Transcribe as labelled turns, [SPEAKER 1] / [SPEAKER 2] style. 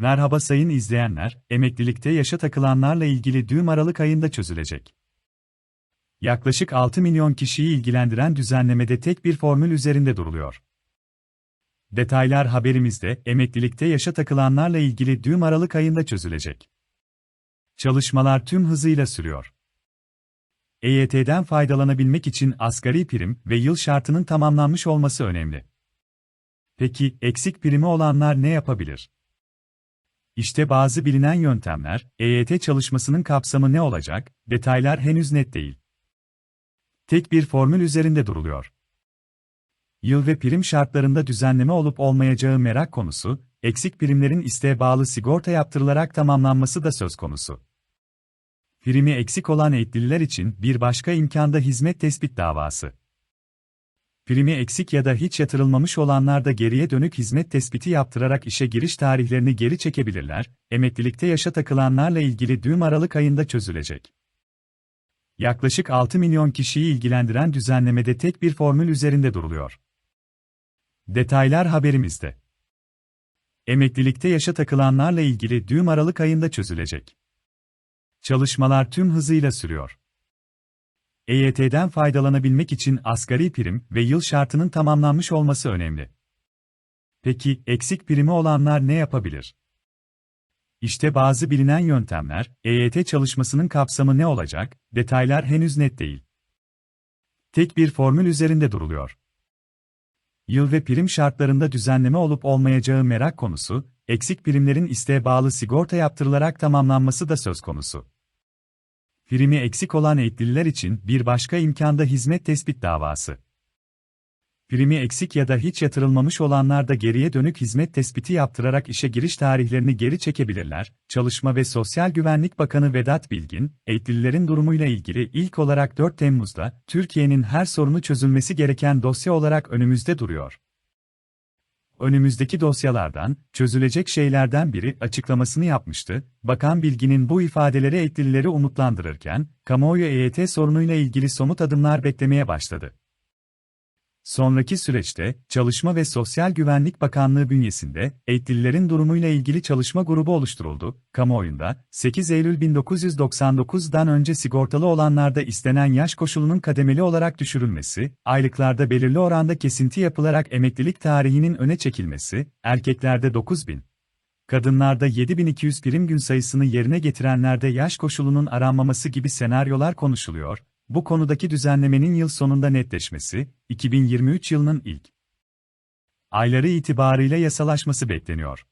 [SPEAKER 1] Merhaba sayın izleyenler, emeklilikte yaşa takılanlarla ilgili düğüm Aralık ayında çözülecek. Yaklaşık 6 milyon kişiyi ilgilendiren düzenlemede tek bir formül üzerinde duruluyor. Detaylar haberimizde, emeklilikte yaşa takılanlarla ilgili düğüm Aralık ayında çözülecek. Çalışmalar tüm hızıyla sürüyor. EYT'den faydalanabilmek için asgari prim ve yıl şartının tamamlanmış olması önemli. Peki, eksik primi olanlar ne yapabilir? İşte bazı bilinen yöntemler, EYT çalışmasının kapsamı ne olacak, detaylar henüz net değil. Tek bir formül üzerinde duruluyor. Yıl ve prim şartlarında düzenleme olup olmayacağı merak konusu, eksik primlerin isteğe bağlı sigorta yaptırılarak tamamlanması da söz konusu. Primi eksik olan eğitlililer için bir başka imkanda hizmet tespit davası. Primi eksik ya da hiç yatırılmamış olanlar da geriye dönük hizmet tespiti yaptırarak işe giriş tarihlerini geri çekebilirler, emeklilikte yaşa takılanlarla ilgili düğüm Aralık ayında çözülecek. Yaklaşık 6 milyon kişiyi ilgilendiren düzenlemede tek bir formül üzerinde duruluyor. Detaylar haberimizde. Emeklilikte yaşa takılanlarla ilgili düğüm Aralık ayında çözülecek. Çalışmalar tüm hızıyla sürüyor. EYT'den faydalanabilmek için asgari prim ve yıl şartının tamamlanmış olması önemli. Peki, eksik primi olanlar ne yapabilir? İşte bazı bilinen yöntemler, EYT çalışmasının kapsamı ne olacak, detaylar henüz net değil. Tek bir formül üzerinde duruluyor. Yıl ve prim şartlarında düzenleme olup olmayacağı merak konusu, eksik primlerin isteğe bağlı sigorta yaptırılarak tamamlanması da söz konusu. Primi eksik olan eğitlililer için bir başka imkanda hizmet tespit davası. Primi eksik ya da hiç yatırılmamış olanlar da geriye dönük hizmet tespiti yaptırarak işe giriş tarihlerini geri çekebilirler. Çalışma ve Sosyal Güvenlik Bakanı Vedat Bilgin, eğitlililerin durumuyla ilgili ilk olarak 4 Temmuz'da Türkiye'nin her sorunu çözülmesi gereken dosya olarak önümüzde duruyor önümüzdeki dosyalardan, çözülecek şeylerden biri açıklamasını yapmıştı. Bakan Bilgin'in bu ifadeleri etkilileri umutlandırırken, kamuoyu EYT sorunuyla ilgili somut adımlar beklemeye başladı. Sonraki süreçte, Çalışma ve Sosyal Güvenlik Bakanlığı bünyesinde, eğitlililerin durumuyla ilgili çalışma grubu oluşturuldu. Kamuoyunda, 8 Eylül 1999'dan önce sigortalı olanlarda istenen yaş koşulunun kademeli olarak düşürülmesi, aylıklarda belirli oranda kesinti yapılarak emeklilik tarihinin öne çekilmesi, erkeklerde 9000, kadınlarda 7200 prim gün sayısını yerine getirenlerde yaş koşulunun aranmaması gibi senaryolar konuşuluyor, bu konudaki düzenlemenin yıl sonunda netleşmesi, 2023 yılının ilk ayları itibarıyla yasalaşması bekleniyor.